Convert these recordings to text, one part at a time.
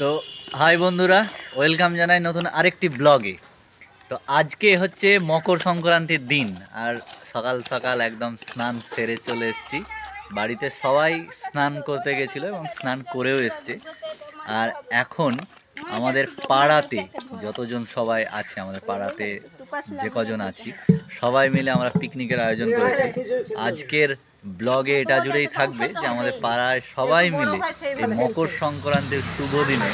তো হাই বন্ধুরা, ওয়েলকাম জানাই নতুন আরেকটি ব্লগে। তো আজকে হচ্ছে মকর সংক্রান্তির দিন, আর সকাল সকাল একদম স্নান সেরে চলে এসেছি। বাড়িতে সবাই স্নান করতে গেছিল এবং স্নান করেও এসছে। আর এখন আমাদের পাড়াতে যতজন সবাই আছে আমাদের পাড়াতে যে কজন আছি সবাই মিলে আমরা পিকনিকের আয়োজন করেছি। আজকের ব্লগে এটা জুড়েই থাকবে যে আমাদের পাড়ায় সবাই মিলে এই মকর সংক্রান্তির শুভ দিনে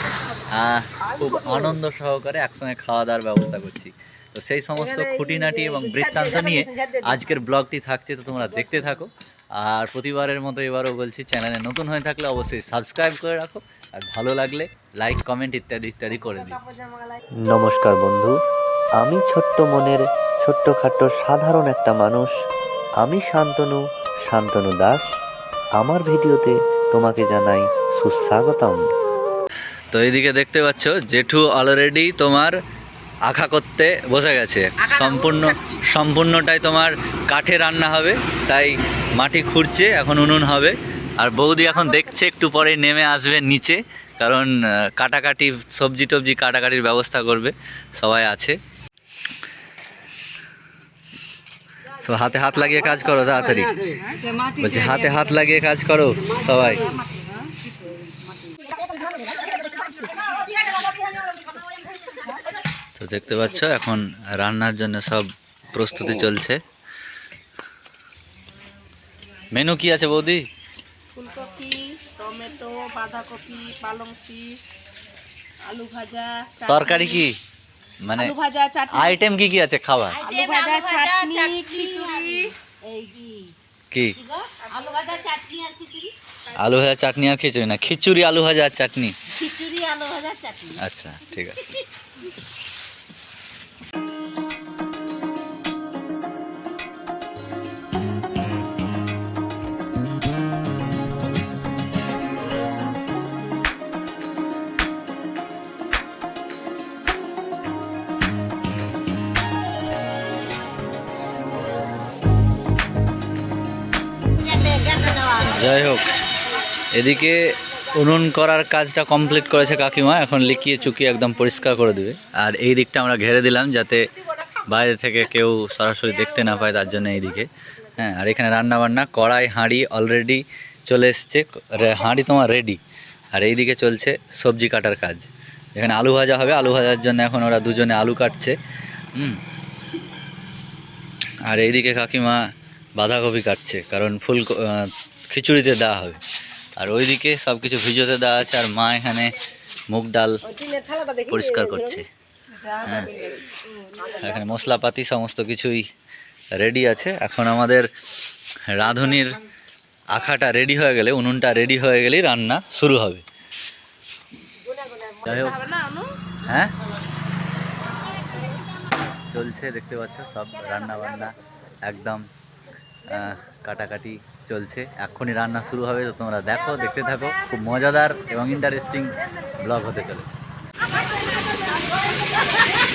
আহ, খুব আনন্দ সহকারে একসঙ্গে খাওয়া দাওয়ার ব্যবস্থা করছি। তো সেই সমস্ত খুঁটিনাটি এবং বৃত্তান্ত নিয়ে আজকের ব্লগটি থাকছে তো তোমরা দেখতে থাকো। আর প্রতিবারের মতো এবারও বলছি চ্যানেলে নতুন হয়ে থাকলে অবশ্যই সাবস্ক্রাইব করে রাখো। আর ভালো লাগলে লাইক কমেন্ট ইত্যাদি ইত্যাদি করে দিও। নমস্কার বন্ধু। আমি ছোট্ট মনের ছোট্টখাট্ট সাধারণ একটা মানুষ। আমি শান্তনু শান্তনু দাস। আমার ভিডিওতে তোমাকে জানাই সুস্বাগতম। তো এইদিকে দেখতে পাচ্ছ জেঠু অলরেডি তোমার আঁকা করতে বসে গেছে। সম্পূর্ণ সম্পূর্ণটাই তোমার কাঠে রান্না হবে তাই মাটি খুঁড়ছে এখন উনুন হবে। আর বৌদি এখন দেখছে একটু পরে নেমে আসবে নিচে কারণ কাটাকাটি সবজি টবজি কাটাকাটির ব্যবস্থা করবে সবাই আছে। সো হাতে হাত লাগিয়ে কাজ করো তাড়াতাড়ি। বলছি হাতে হাত লাগিয়ে কাজ করো সবাই। তো দেখতে পাচ্ছ এখন রান্নার জন্য সব প্রস্তুতি চলছে। মেনু কি আছে বৌদি? ফুলকপি টমেটো বাঁধাকপি পালং শীষ আলু ভাজা তরকারি কি? মানে আলু ভাজা চাটনি। আইটেম কি কি আছে? খাবার। আলু ভাজা চাটনি খিচুড়ি। কি? আলু ভাজা চাটনি আর খিচুড়ি? আলু ভাজা চাটনি আর খিচুড়ি না খিচুড়ি আলু ভাজা চাটনি। খিচুড়ি আলু ভাজা চাটনি। আচ্ছা ঠিক আছে। যাই হোক, এদিকে উনুন করার কাজটা কমপ্লিট করেছে কাকিমা, এখন লিখিয়ে চুকিয়ে একদম পরিষ্কার করে দেবে। আর এই দিকটা আমরা ঘেরে দিলাম যাতে বাইরে থেকে কেউ সরাসরি দেখতে না পায়, তার জন্য এইদিকে। হ্যাঁ আর এখানে রান্না বান্না কড়াই, হাঁড়ি অলরেডি চলে এসছে হাঁড়ি তোমার রেডি আর এইদিকে চলছে সবজি কাটার কাজ। এখানে আলু ভাজা হবে, আলু ভাজার জন্য এখন ওরা দুজনে আলু কাটছে। হুম। আর এইদিকে কাকিমা বাঁধাকপি কাটছে, কারণ ফুল খিচুড়িতে দেওয়া হবে। আর ওইদিকে সব কিছু ভিজোতে দেওয়া আছে আর মা এখানে মুগ ডাল পরিষ্কার করছে। হ্যাঁ। এখানে মশলাপাতি সমস্ত কিছুই রেডি আছে। এখন আমাদের রাঁধুনির আখাটা রেডি হয়ে গেলে উনুনটা রেডি হয়ে গেলেই রান্না শুরু হবে। যাই হোক। হ্যাঁ? চলছে দেখতে পাচ্ছ সব রান্না বান্না একদম কাটাকাটি চলছে, এক্ষুনি রান্না শুরু হবে। তো তোমরা দেখো, দেখতে থাকো, খুব মজাদার এবং ইন্টারেস্টিং ব্লগ হতে চলেছে।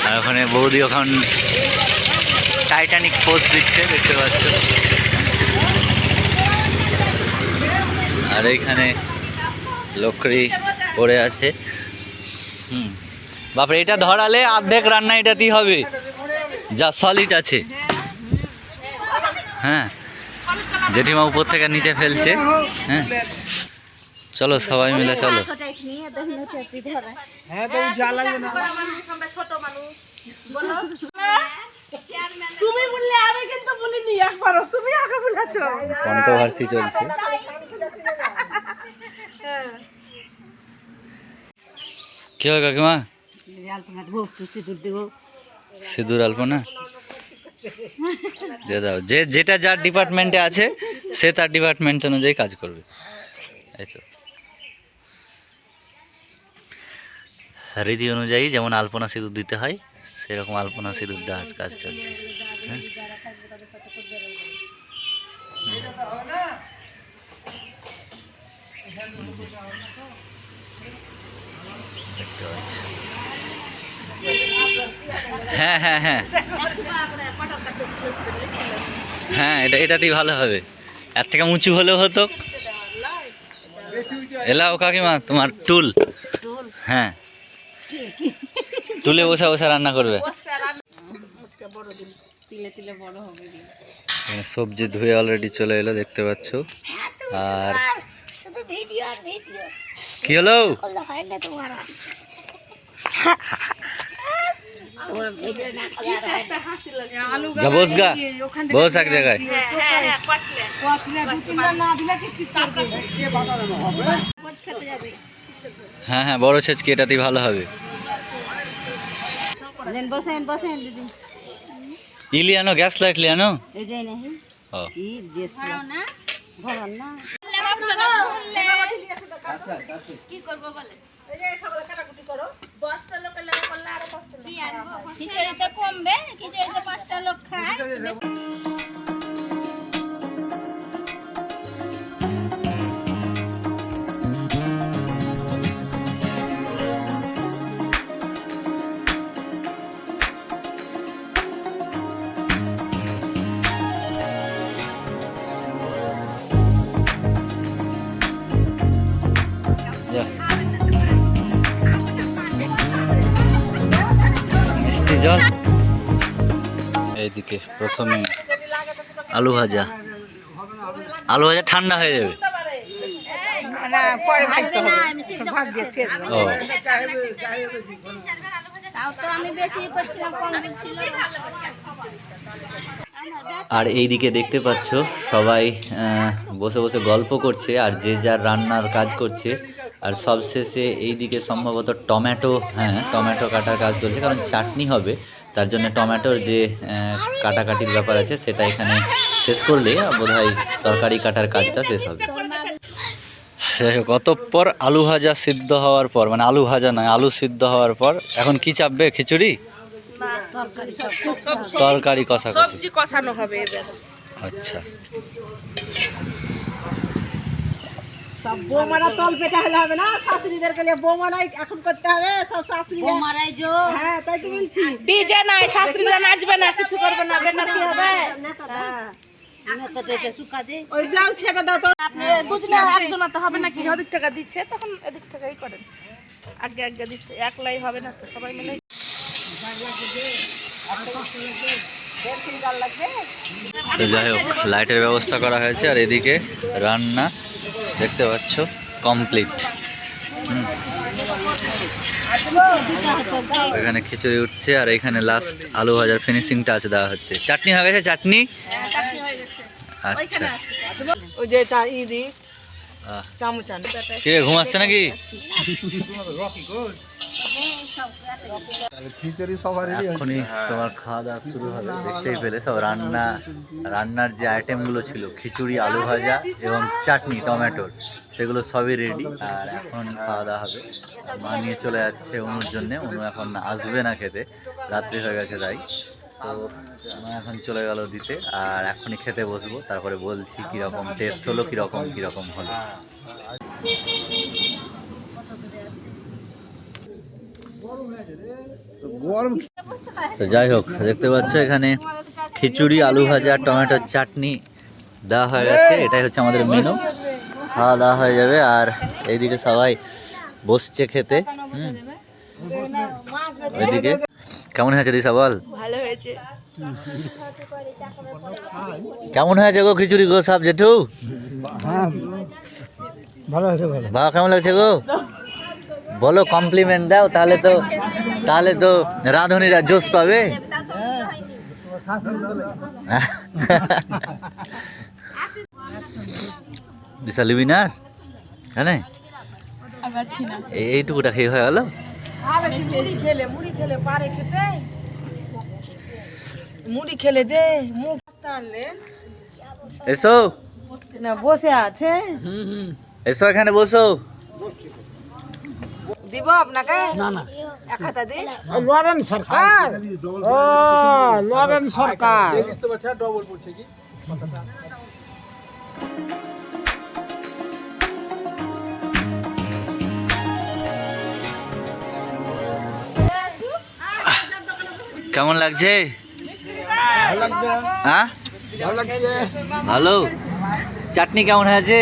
আর ওখানে বৌদি ওখান টাইটানিক পোস্ট দিচ্ছে, দেখতে পাচ্ছ। আর এইখানে লকড়ি পড়ে আছে। হুম। বাপরে, এটা ধরালে অর্ধেক রান্না এটাতেই হবে। যা সলিড আছে। হ্যাঁ। জেঠিমা উপর থেকে নিচে ফেলছে হ্যাঁ। চলো সবাই মিলে চলো। কন্ট্রোভার্সি চলছে। কি হয় কাকিমা? সিঁদুর আলপনা? দিয়ে দাও। যে, যেটা যার ডিপার্টমেন্টে আছে, সে তার ডিপার্টমেন্ট অনুযায়ী কাজ করবে। এই তো। রীতি অনুযায়ী যেমন আলপনা সিঁদুর দিতে হয়, সেরকম আলপনা সিঁদুর দেওয়ার কাজ চলছে। হ্যাঁ? দেখতে পাচ্ছি। হ্যাঁ হ্যাঁ হ্যাঁ। হ্যাঁ এটা, এটাতেই ভালো হবে। এর থেকে উঁচু হলেও হতো। এলাও কাকিমা, তোমার টুল। হ্যাঁ। টুলে বসে বসে রান্না করবে। সবজি ধুয়ে অলরেডি চলে এলো, দেখতে পাচ্ছ। আর কি হলো? করলে না তোমার আলু যা বস এক জায়গায়। হ্যাঁ হ্যাঁ বড় ছেচকি, এটাতেই ভালো হবে। ইলি আনো গ্যাস লাইট লি আনো কি করব বলে খিচুড়িতে কমবে খিচুড়িতে পাঁচটা লোক খায়। জল এইদিকে প্রথমে আলু ভাজা। আলু ভাজা ঠান্ডা হয়ে যাবে। আর এইদিকে দেখতে পাচ্ছ সবাই আহ, বসে বসে গল্প করছে আর যে যার রান্নার কাজ করছে। আর সবশেষে এই দিকে সম্ভবত টমেটো হ্যাঁ টমেটো কাটার কাজ চলছে কারণ চাটনি হবে তার জন্য টমেটোর যে কাটাকাটির ব্যাপার আছে সেটা এখানে শেষ করলে বোধ হয় তরকারি কাটার কাজটা শেষ হবে। যাই হোক অতঃপর আলু ভাজা সিদ্ধ হওয়ার পর মানে আলু ভাজা নয় আলু সিদ্ধ হওয়ার পর এখন কি চাপবে খিচুড়ি? তরকারি সবজি কষানো হবে আচ্ছা। সব বৌমারা তল পেটা হলে হবে না শাশুড়িদের গেলে বৌমারাই এখন করতে হবে সব শাশুড়ি মারাই জো। হ্যাঁ তাই তো বলছি। ডিজে নাই শাশুড়িরা নাচবে না কিছু করবে না বেনা কি হবে? হ্যাঁ। নেতাটা শুকা দে। ওই ব্লাউজ ছেড়ে দাও তো। আপনি দুজনে তো হবে নাকি? ওদিক টাকা দিচ্ছে তখন এদিক টাকাই করেন। আগে আগে দিচ্ছে একলাই হবে না তো সবাই মিলে তো যাই হোক লাইটের ব্যবস্থা করা হয়েছে আর এদিকে রান্না দেখতে পাচ্ছ কমপ্লিট এখানে খিচুড়ি উঠছে আর এখানে লাস্ট আলু ভাজার ফিনিশিং টাচ দেওয়া হচ্ছে। চাটনি হয়ে গেছে চাটনি? আচ্ছা। কি ঘুম আসছে নাকি? এখনই তোমার খাওয়া দাওয়া শুরু হবে, দেখতেই পেলে সব রান্না, রান্নার যে আইটেমগুলো ছিল, খিচুড়ি, আলু ভাজা এবং চাটনি, টমেটোর, সেগুলো সবই রেডি আর এখন খাওয়া দাওয়া হবে। মা নিয়ে চলে যাচ্ছে অনুর জন্যে। অনু এখন আসবে না খেতে, রাত্রি হয়ে গেছে তাই। তো এখন চলে গেল দিতে, আর এখনই খেতে বসবো। তারপরে বলছি কীরকম টেস্ট হলো, কীরকম কীরকম হলো। তো যাই হোক দেখতে পাচ্ছ এখানে খিচুড়ি আলু ভাজা টমেটোর চাটনি দেওয়া হয়ে গেছে। এটাই হচ্ছে আমাদের মেনু খাওয়া দাওয়া হয়ে যাবে আর এইদিকে সবাই বসছে খেতে। হুম। ওইদিকে কেমন হয়েছে দিশা বল? ভালো হয়েছে। কেমন হয়েছে গো খিচুড়ি গো সাব জেঠু বাবা কেমন লাগছে গো? বলো কমপ্লিমেন্ট দাও তাহলে তো তাহলে তো রাঁধুনিরা জোশ পাবে। দিশা লিবি না এইটুকুটা খেয়ে হয়ে গেল মুড়ি খেলে দে মুখ এসো। না বসে আছে। এসো এখানে বসো। দিব আপনাকে? না না। এক হাতা দি লরেন সরকার। ও লরেন সরকার। কেমন লাগছে? হ্যাঁ? ভালো। চাটনি কেমন হয়েছে?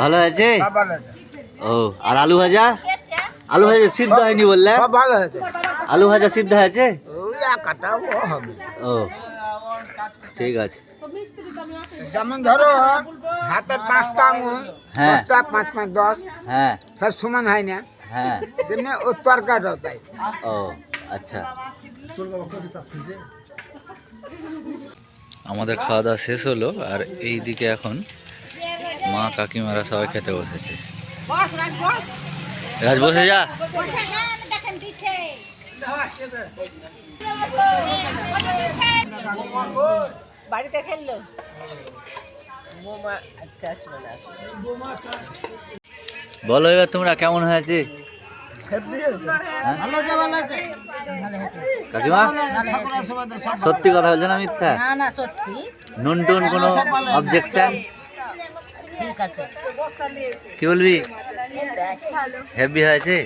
ভালো হয়েছে? ও আর আলু ভাজা? আলু ভাজা সিদ্ধ হয়নি বললে? সব ভালো হয়েছে। আলু ভাজা সিদ্ধ হয়েছে? ও ও ঠিক আছে। যেমন ধরো হাতে পাঁচটা আঙুল হ্যাঁ। পাঁচ পাঁচ দশ হ্যাঁ। সব সমান হয় না। হ্যাঁ। তেমনি ও তরকাটাও তাই। ও আচ্ছা। আমাদের খাওয়া দাওয়া শেষ হলো আর এই দিকে এখন মা কাকিমারা সবাই খেতে বসেছে। রাজ বসে যা বাড়িতে খেললো? বলো এবার তোমরা কেমন হয়েছে? হ্যাঁ? কাকিমা? সত্যি কথা বলছো না মিথ্যা? না না সত্যি। নুন টুন কোনো অবজেকশন কি বলবি? হেভি হয়েছে?